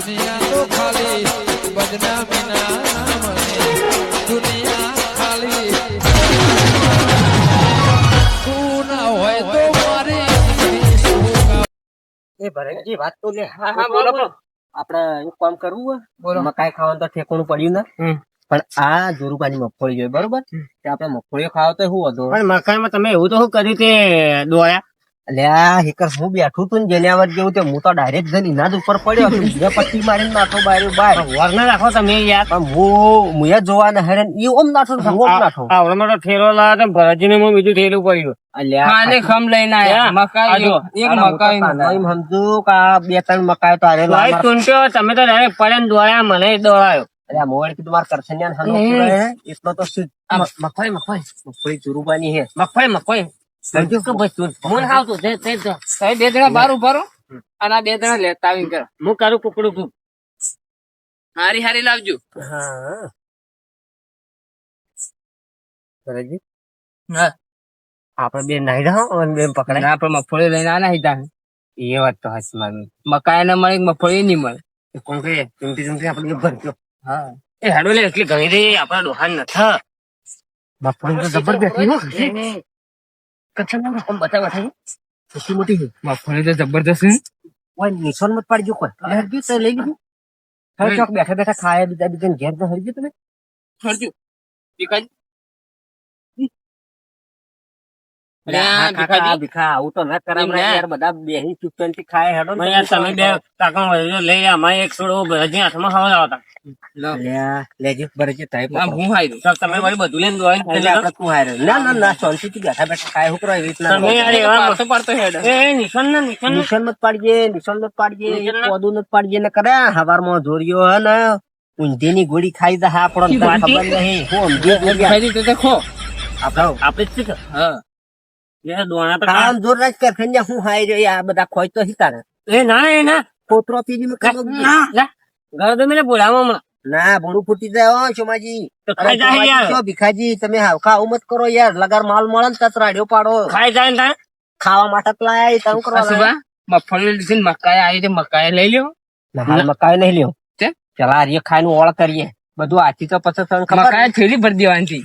દુનિયા તો ખાલી બદનામીના નામની દુનિયા ખાલી. હોય તો મારી? એ ભરતજી વાત તો લે. હા, હા, બોલો. આપડે એક કામ કરવું બોલો. મકાઈ ખાવાનું તો ઠેકોણું પડ્યું ને. પણ આ જોરુપાની મગફળી જોઈએ બરોબર? કે આપણે મગફળીઓ ખાવા તો શું વધુ? પણ મકાઈમાં તમે એવું તો શું કર્યું તે દોયા? અલ્યા હેકર હું બેઠું તું ને જેને જેવું તે હું તો ડાયરેક્ટ જઈને ઇનાજ ઉપર પડ્યો બે પટ્ટી મારીને નાખો બારી બાર. વર ના તમે યાર. પણ હું મુયા જોવા ને હેરાન ઈ ઓમ નાઠો ને ઓમ નાઠો. આવડો મોટો ઠેલો લાવ્યો તો ભરતજીને હું બીજું ઠેલું પડ્યું. અલ્યા ખાને ખમ લઈને આયા. મકાઈ એક અરે હું તો મકાઈ કાનાઈ સમજુ કે બે ત્રણ મકાઈ તો. તમે તો ડાયરેક્ટ પડ્યા ને દોડ્યા મને દોડાયો. અલ્યા મોડ કીધું માર હમ. હે. એટલો તો મ- મગફળી મગફળી જોરુબાની હે મગફળી મગફળી બે જણા બહાર ઊભા રહો અને આ બે જણા લેતા આવીને કરો. હું કરું કુકડું કુક હારી હારી લાવજો. હા. ભરતજી બે નાઈ અને બે પકડાય. ના પણ મગફળી લઈને આના હિતા એ વાત તો હાચી મારી મકાઈ ને મળે મગફળી નહીં મળે? કોણ કહે? ચૂંટી ચૂંટી આપણે ભરજો હા. એ હાડો લે એટલી ઘણી રહી આપડા દોહાન નથી. મગફળી તો જબર બેઠી હો કચ્છા ના બતા બતા મોટી મોટી છે મગફળી તો જબરદસ્ત છે. ઓય નિશાન મત પાડજો કોઈ. હરજી તો લઈ લીધું. હવે ચોક બેઠા બેઠા ખાયા બીજા બીજા ઘેર તો હરજો તમે. હરજો. ભીખાજી અરે માં જોડ્યો તો ના ઊંધી. હું. ના હું હે ગોળી ખાઈ દે હા તને ખબર નહીં. હું. કામ જોર રાજ કર ખંજા હું હાઈ રહ્યો? આ બધા ખોઈ તો હિતા એ ના એ ના. પીજી મેં તો મેલે બોલાવો હમણાં ના ભોળું ફૂટી જાય હો સોમાજી ખાઈ જાય યાર. ભીખાજી તમે હાવખા આવું મત કરો યાર. લગાર માલ મળે ને તત પાડો. ખાઈ જાય ને ખાવા માટે લાયા કરો લીધી મકાઈ આવી છે મકાઈ લઈ લ્યો. હાલ મકાઈ નહીં લ્યો. તે? ચલા રીએ ખાઈને ઓળ કરીએ. બધું આથી તો પછી મકાઈ થેલી ભરી દેવાની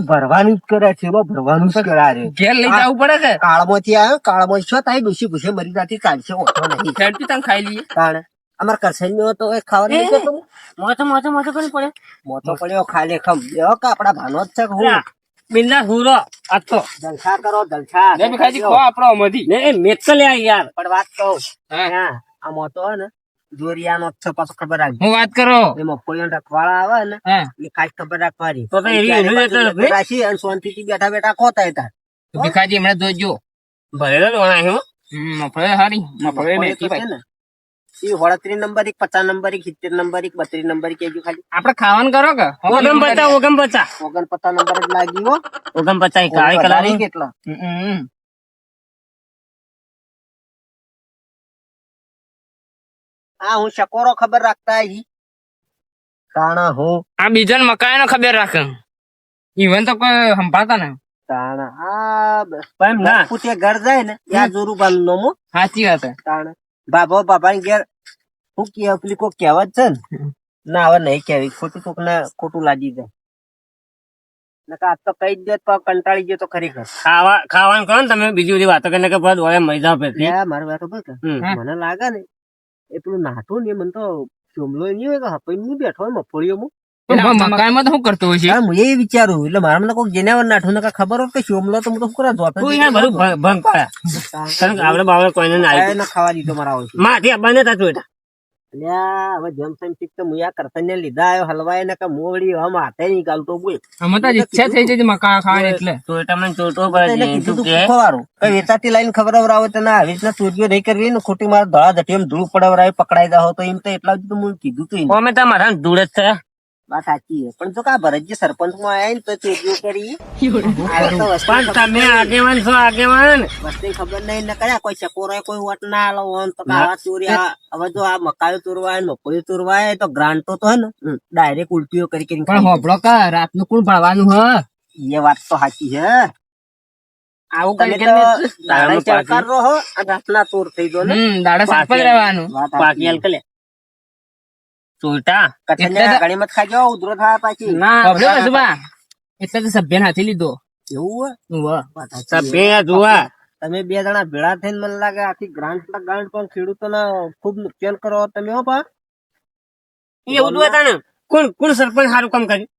ભરવાનું જ કરે છે ભરવાનું જ કરે ઘેર લઈ જવું પડે કે? આવ્યો કાળમાં છો તાઈ ડૂસી ભૂસે મરી જાતી ચાલશે ઓછો નહીં. તમે ખાઈ લઈએ. તાણ. અમાર તો એ નહીં પડ્યો ખાલે ખમ. કે આપડા ભાનો જ છે હું? બિંદા હુરો આ તો. જલસા કરો જલસા. લે ભીખાજી ખો આપણો અમથી ને મેચ લે આ યાર પણ વાત કહું. હા. આ મોતો હે ને જોરિયાનો જ છે પાછો ખબર રાખજો હું વાત કરો? એમાં કોઈ રખવાળા આવે ને એ ખાસ ખબર રાખવાની. તો લખી રાખી અને શાંતિથી બેઠા બેઠા ખોતા હતા ભીખાજી હમણાં જોજો. ભરેલો દોણા હું મફળે હારી મફળે મેથી ને. એ હોળત્રીસ નંબર એક પચાસ નંબર એક સિત્તેર નંબર એક બત્રીસ નંબર એક કેજો ખાલી. આપડે ખાવાનું કરો કે? ઓગમ પચા ઓગમ પચા ઓગણ પચાસ નંબર જ લાગ્યો હો ઓગમ પચા કાળી કલારી કેટલા હમ. હું શકોરો ખબર રાખતા હી તાણા હું? આ બીજાને મકાઈ ખબર રાખે. ઈવન તો કોઈ સંભાળતા ને તાણા. આ પણ ના. પૂતે ઘર જાય ને ત્યાં જોરું બાલ નોમો સાચી વાત હે. તાણા. બાબા બાબા ઘેર હું કે પેલી કોઈ કહેવત છે ને? ના હવે નહીં કહેવી. ખોટું કોક ને ખોટું લાગી જાય. નકા આજ તો કઈ જ દે તો કંટાળી ગયો તો ખરેખર. ખાવા ખાવાનું કરો ને તમે બીજી બધી વાતો કરીને કે બસ પેટી મારી વાત મને લાગે ને એ પેલું નાઠું ને મને તો ચોમલો નહીં હોય કે હપાઈ નહીં બેઠો હોય મફળીઓમાં. પણ મકાઈમાં તો શું કરતો હોય છે. હું એ વિચારું એટલે મારા મને કોઈ જેને નાઠું ને ખબર હોય કે ચોમલો તો હું તો શું કરવા તું યાર બધું ભંગ- ભંગ પાડ્યા કારણ કે આપણે બાવળે કોઈને ના ખાવા દીધો મારા માથી અબ્બાને તા. જોઈતા અલ્યા હવે જેમ તેમ ઠીક તો હું આ લીધા આવ્યો હલવાય ને કે મોવડી હમ હાથે નહીં ગાલતો બોલ અમે તો ઈચ્છા થઈ જાય છે ખાવાની એટલે. ચોટો પડે કીધું કે ખવારું. કઈ વેચાતી લાઈન ખબરાવરાવો તો ના આવી રીતના ચોરીઓ રહી કરવી ને ખોટી મારા ધડા ધટી એમ ધૂળ પડાવરાવે પકડાઈ જાવ તો એમ તો એટલા જ તો હું કીધું તું અમે તો મારા ધૂળ જ છે. વાત સાચી છે. પણ જો કા ભરતજી સરપંચમાં આયા ને તો ચોરીઓ કરી તો પણ તમે આગેવાન છો આગેવાન. વસ્તુ ખબર નહીં ને કયા કોઈ ચકોરો કોઈ વટ ના આલો હોય તો કે ચોરી હવે જો આ મકાઈ ચોરવાય ને ચોરવાય તો ગ્રાન્ટો તો હે ને. ડાયરેક્ટ ઉલટીઓ કરી પણ કા રાતનું કોણ ભણવાનું હ? એ વાત તો સાચી છે. આવું કરી તો કરીને ચડકાર રહો રાતના ચોર થઈ ગયો ને. હમ સાફ જ રહેવાનું. પાકી હાલ કલે ચોટા એટલે ઘણી મત ખાજો ઉધરો થાય પાછી. ના ખબર એટલે તો સભ્ય હાથી લીધો. એવું. સભ્ય જોવા. તમે બે જણા ભેળા થઈને મને લાગે આખી ગ્રાન્ટ ગ્રાન્ટ પણ ખેડૂતોને ખૂબ નુકસાન કરો તમે હો પા એવું જ હતા કોણ કોણ સરપંચ સારું કામ કર્યું?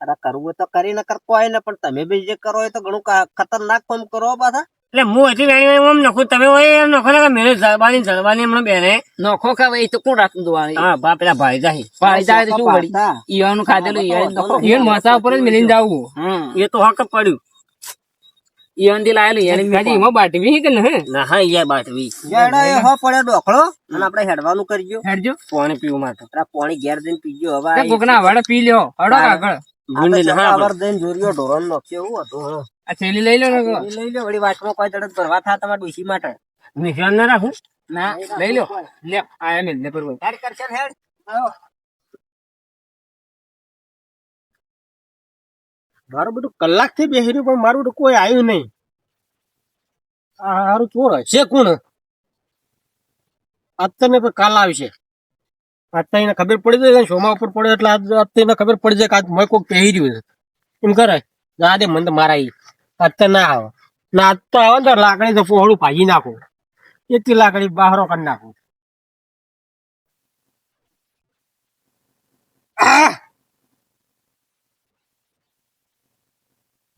અરે કરવું હોય તો કરી ન કરતો હોય ને પણ તમે બી જે કરો એ તો ઘણું ખતરનાક કામ કરો પાછા. એટલે હું હજી વેણી આમ નખું. તમે હોય એમ નખો ના મેરે જળબાની જળબાની હમણાં બેને. નખો ખાવે એ તો કોણ રાખતું દુવાળી હા બા પેલા ભાઈ જાય. ભાઈ જાય તો શું વળી. પાછા. ખાધેલું ઈયળ નખો. ઈયળ માથા ઉપર જ મેલીને જાવું. એ તો હક પડ્યું. થી લાયેલું એમાં બાટવી કે નહીં ના હા યાર બાટવી. જેડા એ હો પડ્યો ડોખળો અને આપણે હેડવાનું કરજો. હેડજો. પાણી પીવું માટે. આ પાણી ઘેર જઈને પીજો. હવે પી લ્યો. હડો આગળ. ગુંડી ના આવર દઈને જોરિયો ઢોરણ નાખ્યો એવું હતું હા. આ થેલી લઈ લો ને લઈ લો વળી વાતમાં કોઈ દડત ભરવા થા તમારા ડોશી માટે. નિશાન ના રાખું? ના. લઈ લો. લે આ એમ લે પર ભાઈ હેડ કરશે હેડ. આવો. મારું બધું કલાકથી બેસી રહ્યું પણ મારું બધું કોઈ આવ્યું નહીં. આ સારું ચોર હશે કોણ? અત્યારે તને તો કાલ આવશે. અત્યારે એને ખબર પડી જાય શોમાં સોમા ઉપર પડે એટલે આજ અત્યારે ખબર પડી જાય કે આજ મેં કોઈક પહેરી રહ્યું છે. એમ કરે દાદે દે મને તો મારા તો ના આવે. ના, તો આવે ને તો લાકડી તો પહોળું ભાજી નાખું. એટલી લાકડી બહારો કરી નાખું!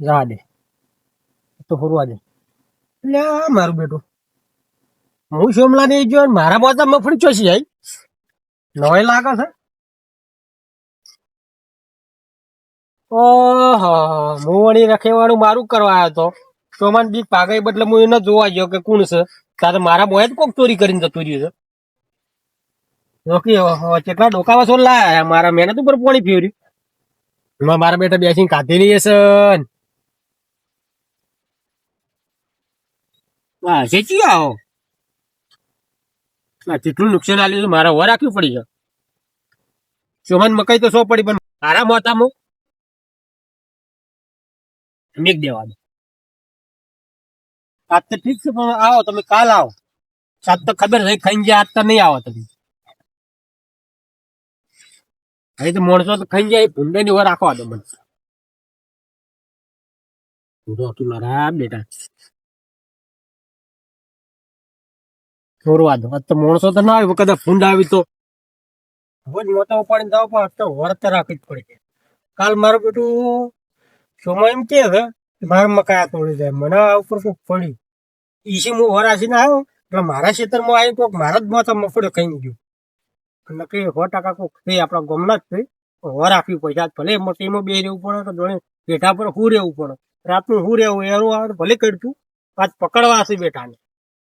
જા દે. તો ફરવા દે. લે મારું બેટું. હું સોમલા ને જો મારા મોતા મફળી ચોસી જાય નવાઈ લાગે છે. ઓહો હું વળી રખેવાળું મારું કરવા આવ્યો તો. સોમાન બીક પાગાઈ બદલે હું એને જોવા ગયો કે કોણ છે. તારે મારા બોય જ કોક ચોરી કરીને જતું રહ્યું છે. ઓહો, કેટલા ડોકાવા સોલ મારા મહેનત ઉપર પાણી ફેર્યું. એમાં મારા બેટા બેસીને કાઢી લઈએ ને. વાહ શેચી આવો. કેટલું નુકસાન આવ્યું મારા વર રાખવી પડી છે. ચોમાન મકાઈ તો સો પડી પણ મારા મોતામાં મેક દેવા દે. આજ તો ઠીક છે, પણ આવો, તમે કાલ આવો. સાત તો ખબર છે, ખાઈ જાય, આજ તો નહીં આવો તમે. અહીં તો માણસો તો ખાઈ જાય ભૂંડા ની રાખવા દો મને. રોકી મારા બેટા. છોડવા દો. આજ તો માણસો તો ના આવ્યો કદાચ ફૂંડ આવી તો. રોજ મોટા ઉપાડીને જાવ પણ આજ તો વર્ત રાખવી જ પડે. કાલ મારું બેટું સોમાં એમ કે છે મારા મકાયા તોડી જાય મને આ ઉપર કોઈક પડી ઈસી હું વરાસીને આવ્યો એટલે મારા ખેતરમાં આવી કોઈક મારા જ માથા મફડે ખાઈ ગયું. એટલે કઈ સો ટકા કોઈક થઈ આપણા ગમના જ થઈ વર આપી પૈસા ભલે મોટીમાં બે રહેવું પડે તો જોડે બેઠા પર હું રહેવું પડે. રાતનું હું રહેવું, એનું આવે ભલે કરતું આજ પકડવા હશે બેટાને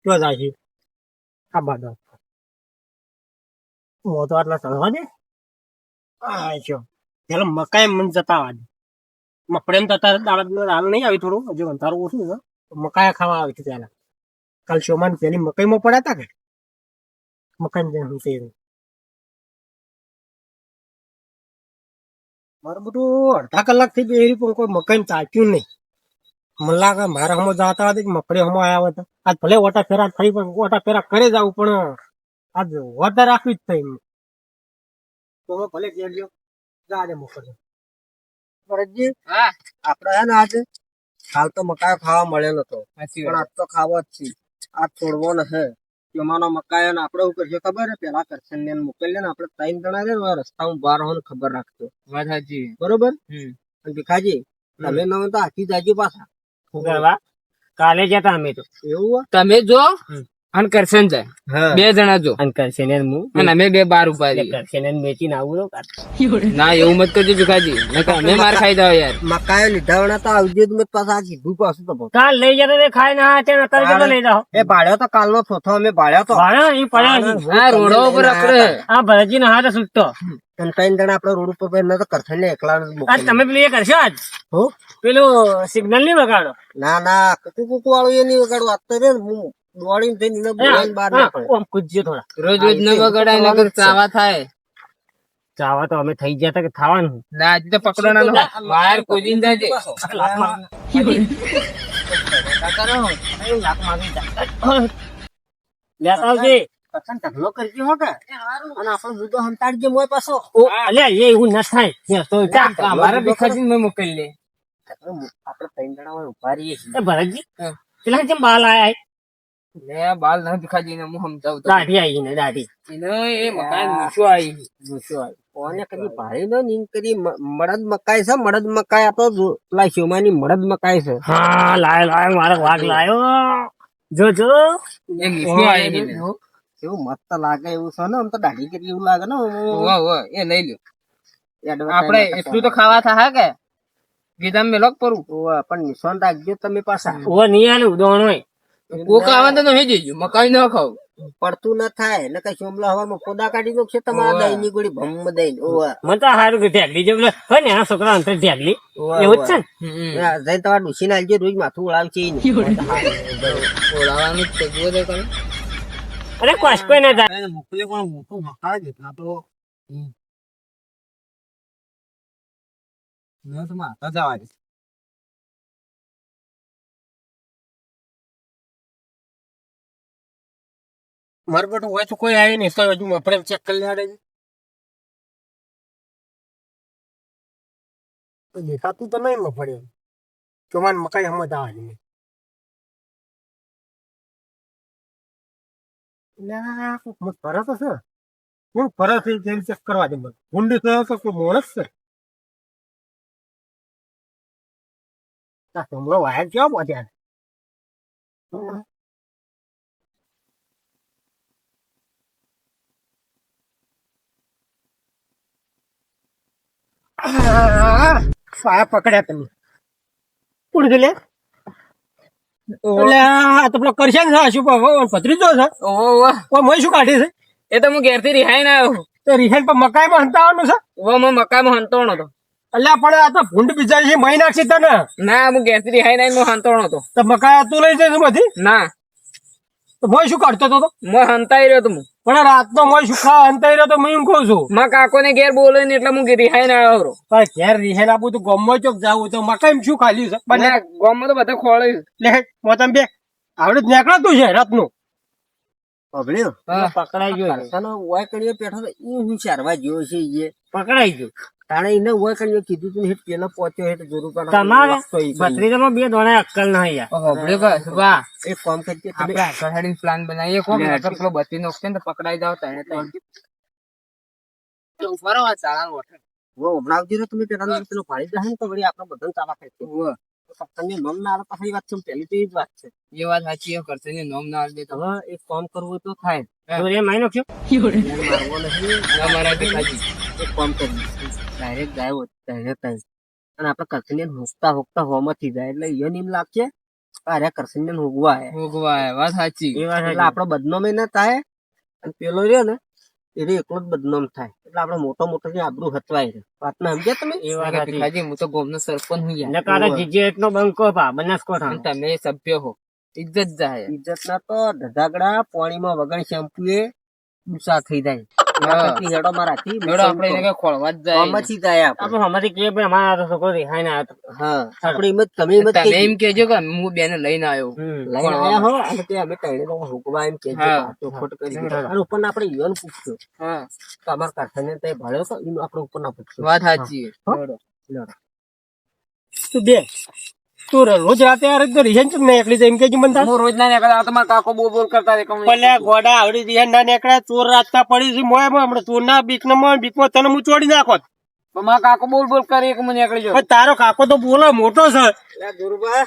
જો જાય છે આ બાદ મોતો આટલા ચડવા દે. આ ચો પેલો મકાઈ મન જતા દે. મફળેમ તો તારે દાડા હાલ નહીં આવી થોડું. હજુ અંધારું ઓછું છે. મકાયા ખાવા આવી છે ત્યાં કાલ શોમાન પેલી મકાઈમાં પડ્યા હતા કે મકાઈ હું તે મારું બધું અડધા કલાકથી બેરી પણ કોઈ મકાઈ ચાચ્યું નહીં. મને લાગે મારા હમો જતા હતા કે મકડે હમો આવ્યા હતા. આજ ભલે ઓટા ફેરા થઈ પણ ઓટા ફેરા કરે જાવું પણ આજ વધારે રાખવી જ થઈ. તો ભલે ઘેર લ્યો જા દે મોકલજો ભરતજી હા. આપડે હે ને આજે હાલ તો મકાયો ખાવા મળેલો તો. પણ આજ તો ખાવો જ છે આ તોડવો ને હે. જમાનો મકાયો ને આપડે શું કરશે ખબર હે? પેલા કરશન ને મોકલીએ ને આપડે ત્રણ જણા રે રસ્તામાં બાર હોય ખબર રાખજો. વાત સાચી બરોબર? હમ. અને ભીખાજી તમે ન હોય તો આખી જાજી પાછા. કાલે જતા અમે તો. એવું તમે જો. અને કરશન જાય બે જણા જો. અને કરશે મુ. હું અને અમે બે બાર ઊભા રહીએ. કરશે ને મેચીને આવું કાં. ના એવું મત કરજો ભીખાજી. નકર અમે માર ખાઈ દાવ યાર. મકાઈ લીધા વણા તો આવજે મત પાછા આ કીધું પાછું તો. કાલ લઈ જતો રે ખાઈ ના અત્યારે અત્યારે કેટલો લઈ જાઓ. એ ભાડ્યો તો કાલનો ચોથો અમે ભાડ્યો તો. ભાડ્યો? ઈ પડ્યા છે. હા રોડો ઉપર અકરે આ ભરજી ના હાથ સુટતો તન ત્રણ જણા આપડે રોડ ઉપર બેન તો કરશે ને એકલા આજ તમે પેલું એ કરશો આજ? હું? પેલું સિગ્નલ નહીં વગાડો? ના ના કુકુ કુકુ વાળું એ નહીં વગાડું. આ તો રે હું દોડીને જઈને એને બોલાવીને બહાર ના પડે ઓમ કૂદજો થોડા. રોજ રોજ ન બગડાય નકર ચાવા થાય. ચાવા તો અમે થઈ ગયા તા કે થવાનું ના આજે તો પકડો બહાર કૂદીને જાજે. લાતમાં. લેતા આવજે. કસન ઢગલો કરજે હો કે અને આપણો જુદો હંતાડજે મોય પાછો. ઓ, અલ્યા એ એવું ન થાય. એ તો ચા, મારા ભીખાજી મેં મોકલી લે. આપણે ત્રણ જણા ઊભા રહીએ ભરતજી પેલા જેમ બાલ આયા લે બાલ ના ભીખાજી ને હું સમજાવું દાઢી આવી ને દાઢી. એને એ મકાન મૂછો આવી મૂછો આવી કોને કદી ભારે નો નીંદ કરી? મડદ મકાઈ છે મડદ મકાઈ આપો પેલા શિવમાની મળદ મકાઈ છે. હા લાયો લાયો મારો વાઘ લાયો. જો જો. એ મૂછો આવી ને. એવું મસ્ત લાગે એવું છે ને આમ તો દાઢી કરી એવું લાગે ને. વાહ વાહ એ લઈ લ્યો. આપણે એટલું તો ખાવા થાય કે? ગીધામ મેલો પરું. પણ નિશાન રાખજો તમે પાછા. ઓ નહીં આલે ઉદોણ હોય. કોક આવે તો નહીં જઈજો મકાઈ ન ખાવ. પડતું ના થાય ને કઈ સોમલા હવામાં પોદા કાઢી દો છે તમારા દહીં ની ગોળી ભમ ઓવે. મને તો હારું કે ઢેકલી જેમ હોય ને આ છોકરા અંતર ઢેકલી એવું જ છે. ને? ના, જઈને તમારા ડૂસીને આલજો રોજ માથું ઈ ઓળાવાનું જ છે તો ખરું. અરે કોસ્કો ના થાય. મોકલી પણ મોટું મકા છે આ તો મેં તો માતા જવા દે મારું બેટું હોય તો કોઈ આવી નહીં તો હજુ આપણે ચેક કરી દે દેખાતું તો નહીં મફળે ચોમાન મકાઈ હમત આવે નહીં ફરક હશે. હું છે તે ચેક કરવા દે મને. ઊંડી તો કોઈ માણસ છે? સમલો વાયર કેવો પહોંચ્યા ફાયા પકડ્યા તમે. ઉડ લે? એટલે આ તો પેલો કરશે ને શું ભત્રીજો છે. ઓહો મય શું કાઢી છે? એ તો હું ઘેરથી રિહાઈ ના આવ્યો તો રિહાઈ પર મકાઈમાં હંતાવાનું છે? ઓહો હું મકાઈમાં હંતોણો હતો. એટલે પણ આ તો ભૂંડ બિચારી છે મહી નાખશે તને. ના હું ઘેરથી રિહાઈ ના હું હંતોણો હતો. તો મકાઈ તું લઈ જઈશ બધી? ના. તો મય શું કાઢતો હતો? તો? હું હંતાઈ રહ્યો તું પણ રાતનો મોય શું ખા હંતાઈ રહ્યો તો હું એમ કહું છું. મારા કાકોને ઘેર બોલે ને એટલે હું રિહાઈ ના આવ્યો પણ ઘેર રિહાઈ આપું તો ગમો ચોક જાવું તો મકાઈ શું ખાલી છે? બંને. ના તો બધા ખોળી લે મોતમ બે આવડે જ નીકળાતું છે રાતનું? પકડાઈ ગયો પેઠો તો એ હું ચારવા જેવો છે એ. પકડાઈ ગયો. તાણે એને ઓય કરીએ કીધું તું હેઠ પેલા પહોંચ્યો હેઠ જરૂર પણ તમારે ભત્રીજામાં બે દોણા અક્કલ નહીં યાર હોભળ્યો બસ વાહ. એક કામ કરજે આપણે આગળ પ્લાન બનાવીએ કોમ નકર પેલો બત્રી નો ને તો પકડાઈ જાવ તને તો ઊભા રહો આ ચાલાન વઠે. વો હમણાં ને તમે પેલા પેલો ભાડી જાય ને તો વળી આપણો બધો ચાલા ખેતી વો. મમ ના આવે પાછી વાત છે પહેલી તો જ વાત છે. એ વાત સાચી એ કરશે ને નોમ ના દે તો એક કામ કરવું તો થાય. તો એ માયનો મારવો ના. એક કામ કરવું. ડાયરેક્ટ ગાયો ડાયરેક્ટ જ. અને આપણે કરસને હોકતા હોકતા હોમાંથી જાય. એટલે ઈયોને એમ લાગશે અરે કરસનિયન હોગવા હે. હોગવા હે વાત સાચી. એ વાત એટલે આપણો બદનામ ના થાય. અને પેલો રહ્યો ને એને એકલો જ બદનામ થાય. એટલે આપણે મોટો મોટો જે આબરૂ હતવાય છે. વાતને સમજ્યા તમે? એ વાત ભીખાજી, હું તો ગોમનો સરપંચ હું યાર. નકારે જીજે એટલો બંકો પા બનાસકોઠા તમે સભ્ય હો. ઇજ્જત જાય ઇજ્જત ના તો ધધાગડા પાણીમાં વગર શેમ્પુ એ ગુસ્સા થઈ જાય. હેડો માં રાખી મેડો આપણે એને ખોળવા જ જાય. આમાંથી જાય આપણે. આપણે કે ભાઈ અમારા છોકરો રિહાઈ ના હા. આપણે એમ તમે એમ તમે એમ કેજો કે હું બેને લઈને આવ્યો. લઈને આયા હો અને તે અમે તઈને તો હુકવા એમ કહેજો હા. કે કરી અને ઉપરના આપણે ઈવન પૂછ્યો હા. તો અમારા કાકાને તે ભળ્યો તો એનું આપણે ઉપર ના પૂછ્યો વાત સાચી તું બે. તું રોજ રાતે આ રીતે રિહેન ચમ ને એકલી જઈને કેજી મને હું રોજ ના નીકળ્યા તમારા કાકો બોલ બોલ કરતા રે કમ ભલે ગોડા આવડી રિહેન ના નીકળે ચોર રાતતા પડી છે મોય મોય હમણાં ચોર ના બીક ના બીક તને હું ચોડી નાખો. મારા કાકો બોલ બોલ કરે એક મને નીકળી જો તારો કાકો તો બોલો મોટો છે. ગુરુબા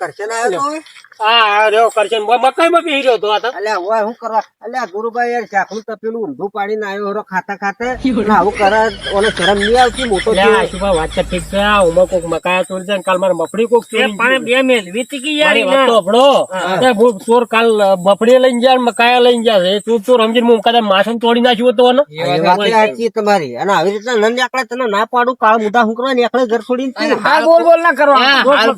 કરશે આવ્યો તો હા રહ્યો કરશે મકાઈ માં બેહી રહ્યો તો અલ્યા હોય શું કરવા? અલ્યા ગુરુભાઈ યાર ચાકલું તપેલું ઊંધું પાડીને આવ્યો હરો ખાતા ખાતે. આવું કરે ઓને શરમ નહીં આવતી મોટો લે, થયો. આ શું ભાઈ વાત તો ઠીક છે આ કોક મકાયા ચોરી જાય કાલ મારે મફળી કોક ચોરી પણ બે યાર વાત તો કાલ બફડી લઈને જાય ને મકાયા લઈને જાય એ ચોર ચોર સમજીને હું કદાચ માસન તોડી નાખ્યું તો. વાત સાચી તમારી. અને આવી રીતના નંદ આકડે તને ના પાડું. કાળ મુદા હું કરવા નીકળે ઘર છોડીને. હાલ બોલ બોલ ના કરવા હાલ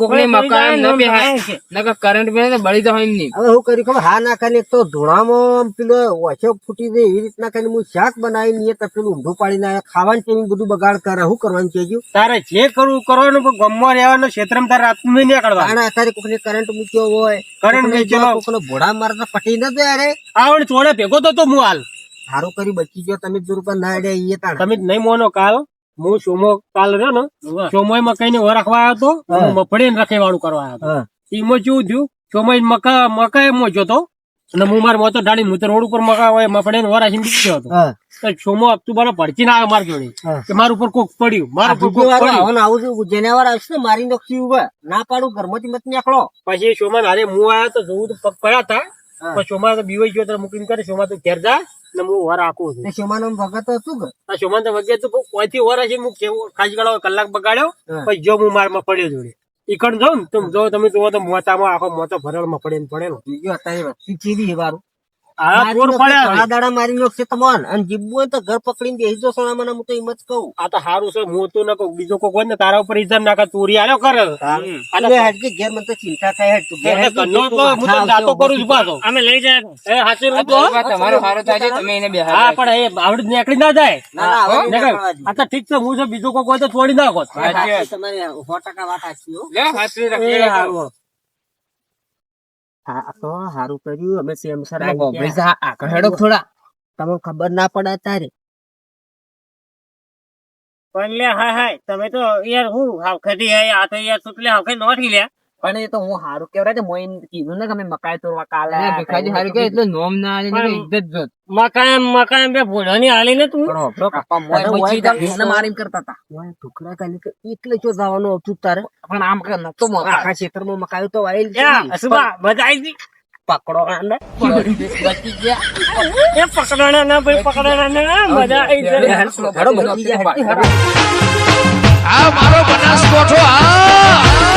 ન છે. નકર કરંટ તો બળી તો નહીં. હવે હું કરી ખબર? હા ના કરીને તો ધોળામાં પેલો ઓછો ફૂટી દે એવી રીતના કરીને હું શાક બનાવીને એ તો પેલું ઊંધું પાડીને આવ્યા. ખાવાનું છે બધું બગાડ કરે. શું કરવાનું છે તારે જે કરવું કરવાનું પણ ગમવા રહેવાનું ક્ષેત્રમાં તારે રાતનું નહીં નીકળવાનું આના અત્યારે કોકને કરંટ મૂક્યો હોય કરંટ મૂક્યો. જો કોકને ભોળા મારતા પટી ન જાય રે. આવડે ચોડે ભેગો તો તો હું હાલ. સારું કરી બચી ગયો. તમે જો રૂપિયા ના અડ્યા તમે જ નહીં મોનો કાલ. હું સોમો કાલ રહ્યો ને સોમોય મકાઈ ને રાખવા આવ્યો તો હા. મફળી ને રખે વાળું કરવા આવ્યો. હતો. એમાં કેવું થયું સોમોય મકા મકાઈ મોજો તો અને હું મારે મોતો ઢાળી હું તો રોડ ઉપર મકા હોય મફળી ને વરાશી બીજી હતો તો સોમો અક્ટુબર પડચી ના આવે મારી જોડે કે મારા ઉપર કોક પડ્યું મારા ઉપર કોક પડ્યું. આવું જેનેવાર આવશે ને મારી નોખી ઊભા. ના પાડું ઘરમાંથી મત નીકળો. પછી સોમા અરે હું આવ્યો તો જોઉં તો પગ પડ્યા હતા. પણ સોમા તો બીવાઈ ગયો તો મૂકીને કરે સોમા તો ઘેર જા. ને હું વર આખું છું. શોમાનો ભગત હતું કે આ તો ભગત તો કોઈથી વર છે હું કેવું ખાસ ગળો કલાક બગાડ્યો પછી જો હું મારમાં પડ્યો જોડે. ઈકણ જાઉં ને જો તમે જુઓ તો મોતામાં આખો મોતો ભરેલમાં પડે ને પડેલો. અત્યારે વસ્તી વારું આ મારી પડ્યા દાડા તમોન અને જીબવું તો ઘર પકડીને બેસી જો સોનામાં હું તો એમ જ કહું. આ તો છે હું તો ના કહું. બીજો કોઈ ને તારા ઉપર ઇલ્ઝામ નાખે ચોરી આલ્યો કરે. ઘેર મને તો ચિંતા થાય તું. ઘેર તો હું તો માથા કરું છું પાછો. અમે લઈ જાય. એ હાચી વાત તો? તમારો સારો થાય તમે એને હા પણ એ આવડી નીકળી ના જાય. ના આ તો ઠીક છે હું જો બીજો કોઈ તો છોડી નાખો. તમારી સો ટકા વાત સાચી લે હાથરી રાખી હારું. હા તો સારું કર્યું અમે સેમ સર આગળ કહેડો થોડા તમને ખબર ના પડે તારે પણ લે હા હા તમે તો યાર હું હાવ ખરી આ તો યાર સુટલે હાવ ખરી નોઠી લ્યા પણ એ તો હું સારું કેવડાય મોય એમ કીધું ને કે અમે મકાઈ તોડવા કાલે ભીખાજી હારું કે એટલે નોમ ના આલે ઇજ્જત જોત. મકાન મકાન બે ભોળાની આલી ને તું. મારીને કરતા હતા. ઢોકળા કાલે કે એટલે જો જવાનું હતું તારે? પણ આમ કે નતો મો- આખા ક્ષેત્રમાં મકાઈ તો વાયેલ છે. યા અસુબા મજા પકડો આને. બચી ગયા એ પકડાણા ના ભાઈ પકડાણા ના મજા આવી હેડો, બચી ગયા, આ મારો બનાસકોઠો આ